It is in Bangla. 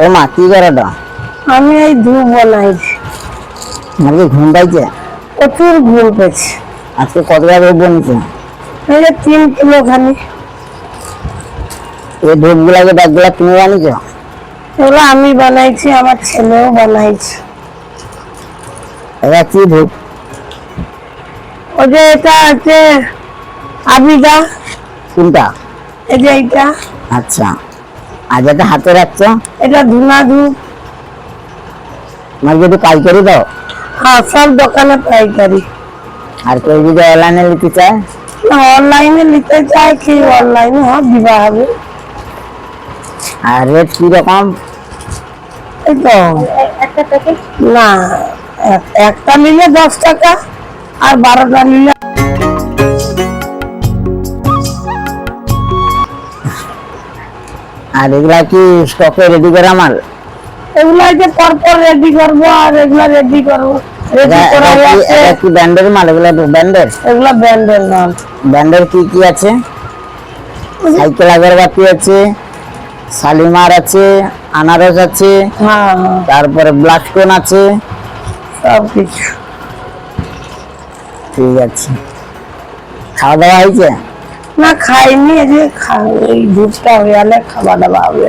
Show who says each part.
Speaker 1: ও মা কি করে
Speaker 2: আমি এই ধূপ বানাইছি
Speaker 1: আমার কি ঘুম পাইছে?
Speaker 2: প্রচুর ঘুম পেয়েছি।
Speaker 1: আজকে কত টাকা ধূপ বানিয়েছে
Speaker 2: এই যে তিন কিলো খানি।
Speaker 1: এই ধূপ গুলাকে ব্যাগগুলা তুমি বানিয়েছ?
Speaker 2: এগুলো আমি বানাইছি আমার ছেলেও বানাইছে।
Speaker 1: এটা কি ধূপ?
Speaker 2: ওই যে এটা আছে আবিদা।
Speaker 1: কোনটা?
Speaker 2: এই যে এইটা।
Speaker 1: আচ্ছা। আজ এটা হাতে রাখছো?
Speaker 2: এটা ধুনা ধূপ
Speaker 1: আমার যদি পাইকারি দাও?
Speaker 2: হ্যাঁ সব দোকানে পাইকারি।
Speaker 1: আর কেউ যদি অনলাইনে নিতে চায়?
Speaker 2: অনলাইনে নিতে চায় কি? অনলাইনে হ্যাঁ দিবা হবে।
Speaker 1: আর রেট কি রকম?
Speaker 2: এই তো। না এক- একটা নিলে দশ টাকা আর বারোটা নিলে
Speaker 1: আর এগুলা কি স্টকে রেডি করা মাল
Speaker 2: এগুলা যে পরপর রেডি করব আর এগুলা রেডি করব।
Speaker 1: কি- ব্যান্ডের মাল? এগুলা ব্যান্ডের
Speaker 2: এগুলা ব্যান্ডের নাম
Speaker 1: ব্যান্ডের কি কি আছে? সাইকেল আগরবাতি আছে শালিমার আছে আনারস আছে
Speaker 2: হ্যাঁ হ্যাঁ।
Speaker 1: তারপরে ব্লাস্টোন আছে?
Speaker 2: সব কিছু।
Speaker 1: ঠিক আছে। খাওয়া দাওয়া হয়েছে?
Speaker 2: না খাইনি যে ওই দুধটা হয়ে গেলে খাওয়া দাওয়া হবে।